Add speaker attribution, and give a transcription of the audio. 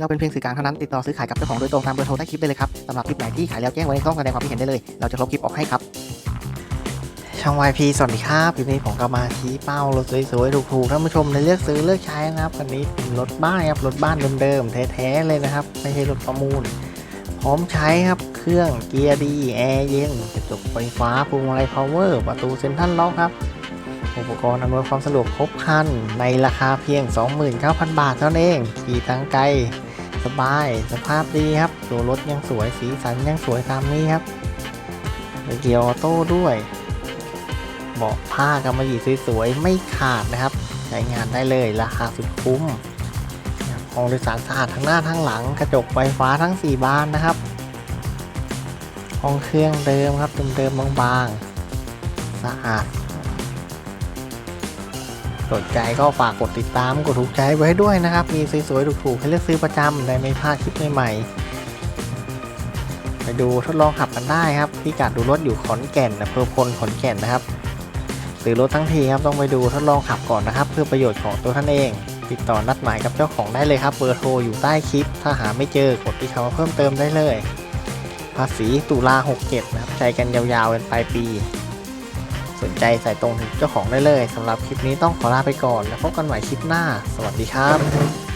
Speaker 1: เราเป็นเพียงสื่อกลางเท่านั้นติดต่อซื้อขายกับเจ้าของโดยตรงตามเบอร์โทรใต้คลิปได้เลยครับสำหรับคลิปไหนที่ขายแล้วแจ้งไว้ในช่องแสดงความคิดเห็นได้เลย เราจะลบคลิปออกให้ครับ ช่อง YP สวัสดีครับคลิปนี้ผมก็มาชี้เป้ารถสวยๆถูกๆท่านผู้ชมในเลือกซื้อเลือกใช้นะครับวันนี้เป็นรถบ้านครับรถบ้านเดิมๆแท้ๆเลยนะครับไม่ใช่รถประมูล พร้อมใช้ครับเครื่องเกียร์ดีแอร์เย็นกระจกไฟฟ้าพวงมาลัยพาวเวอร์ประตูเซ็นทรัลล็อกครับอุปกรณ์อำนวยความสะดวกครบครันในราคาเพียง 29,000 บาทเท่านั้นเองขี่ทางไกล สบายสภาพดีครับ ตัวรถยังสวยสีสันยังสวยตามนี้ครับเกียร์ออโต้ด้วยเบาะผ้ากำมะหยี่สวยๆไม่ขาดนะครับใช้งานได้เลยราคาสุดคุ้มห้องโดยสารสะอาดทั้งหน้าทั้งหลัง กระจกไฟฟ้าทั้ง 4 บานนะครับ ห้องเครื่องเดิมครับเดิมๆบางๆ สะอาด สนใจก็ฝากกดติดตามกดถูกใจไว้ให้ด้วยนะครับ มีสวยๆถูกๆให้เลือกซื้อประจำได้ไม่พลาดคลิปใหม่ๆไปดูทดลองขับกันได้ครับพี่กัดดูรถอยู่ขอนแก่นอำเภอพลขอนแก่นนะครับซื้อรถทั้งทีครับต้องไปดูทดลองขับก่อนนะครับ เพื่อประโยชน์ของตัวท่านเอง ติดต่อนัดหมายกับเจ้าของได้เลยครับเบอร์โทรอยู่ใต้คลิป ถ้าหาไม่เจอกดที่คำว่าเพิ่มเติมได้เลย ภาษีตุลา67นะครับใช้กันยาวๆเป็นปลายปี สนใจใส่ตรงถึงเจ้าของได้เลยสำหรับคลิปนี้ต้องขอลาไปก่อน แล้วพบกันใหม่คลิปหน้า สวัสดีครับ